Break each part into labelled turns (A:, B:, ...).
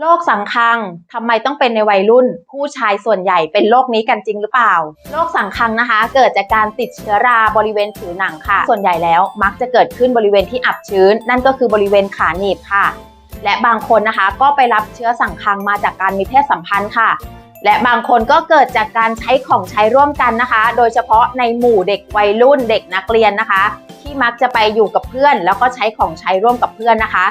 A: โรคสังคังทำไมต้องเป็นในวัยรุ่น ผู้ชายส่วนใหญ่เป็นโรคนี้กันจริงหรือเปล่าโรคสังคังนะคะ เกิดจากการติดเชื้อราบริเวณผิวหนังค่ะ ส่วนใหญ่แล้วมักจะเกิดขึ้นบริเวณที่อับชื้น นั่นก็คือบริเวณขาหนีบค่ะ และบางคนนะคะก็ไปรับเชื้อสังคังมาจากการมีเพศสัมพันธ์ค่ะ และบางคนก็เกิดจากการใช้ของใช้ร่วมกันนะคะ โดยเฉพาะในหมู่เด็กวัยรุ่นเด็กนักเรียนนะคะ ที่มักจะไปอยู่กับเพื่อน แล้วก็ใช้ของใช้ร่วมกับเพื่อนนะคะ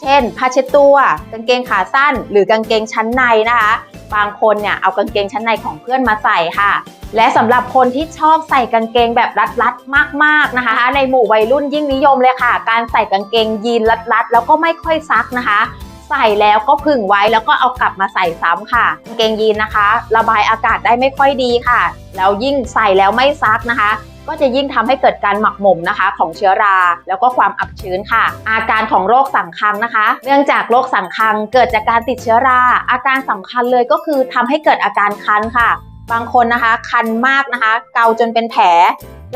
A: เช่นผ้าเช็ดตัว กางเกงขาสั้น หรือกางเกงชั้นในนะคะ บางคนเนี่ยเอากางเกงชั้นในของเพื่อนมาใส่ค่ะ และสำหรับคนที่ชอบใส่กางเกงแบบรัดๆมากๆนะคะ ในหมู่วัยรุ่นยิ่งนิยมเลยค่ะ การใส่กางเกงยีนรัดๆ แล้วก็ไม่ค่อยซักนะคะใส่แล้วก็ผึ่งไว้แล้วก็เอากลับมาใส่ซ้ำค่ะกางเกงยีนนะคะ ระบายอากาศได้ไม่ค่อยดีค่ะ แล้วยิ่งใส่แล้วไม่ซักนะคะ ก็จะยิ่งทำให้เกิดการหมักหมมนะคะ ของเชื้อรา แล้วก็ความอับชื้นค่ะ อาการของโรคสังคังนะคะ เนื่องจากโรคสังคังเกิดจากการติดเชื้อรา อาการสำคัญเลยก็คือทำให้เกิดอาการคันค่ะ บางคนนะคะ คันมากนะคะ เกาจนเป็นแผล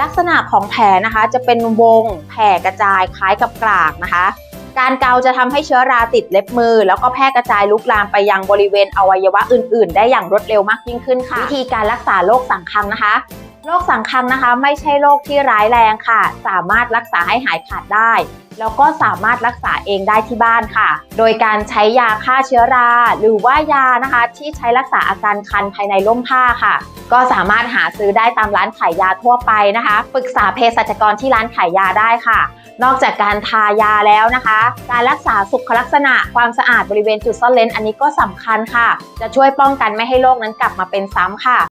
A: ลักษณะของแผลนะคะจะเป็นวงแผ่กระจายคล้ายกับกรากนะคะ การเกาจะทำให้เชื้อราติดเล็บมือ แล้วก็แพร่กระจายลุกลามไปยังบริเวณอวัยวะอื่น ๆ ได้อย่างรวดเร็วมากยิ่งขึ้นค่ะ วิธีการรักษาโรคสังคังนะคะ โรคสังคังนะคะ ไม่ใช่โรคที่ร้ายแรงค่ะ สามารถรักษาให้หายขาดได้ แล้วก็สามารถรักษาเองได้ที่บ้านค่ะ โดยการใช้ยาฆ่าเชื้อรา หรือว่ายานะคะ ที่ใช้รักษาอาการคันภายในร่มผ้าค่ะ ก็สามารถหาซื้อได้ตามร้านขายยาทั่วไปนะคะปรึกษาเภสัชกรที่ร้านขายยาได้ค่ะ นอกจากการทายาแล้วนะคะ การรักษาสุขลักษณะความสะอาดบริเวณจุดซ่อนเลนอันนี้ก็สำคัญค่ะ จะช่วยป้องกันไม่ให้โรคนั้นกลับมาเป็นซ้ำค่ะ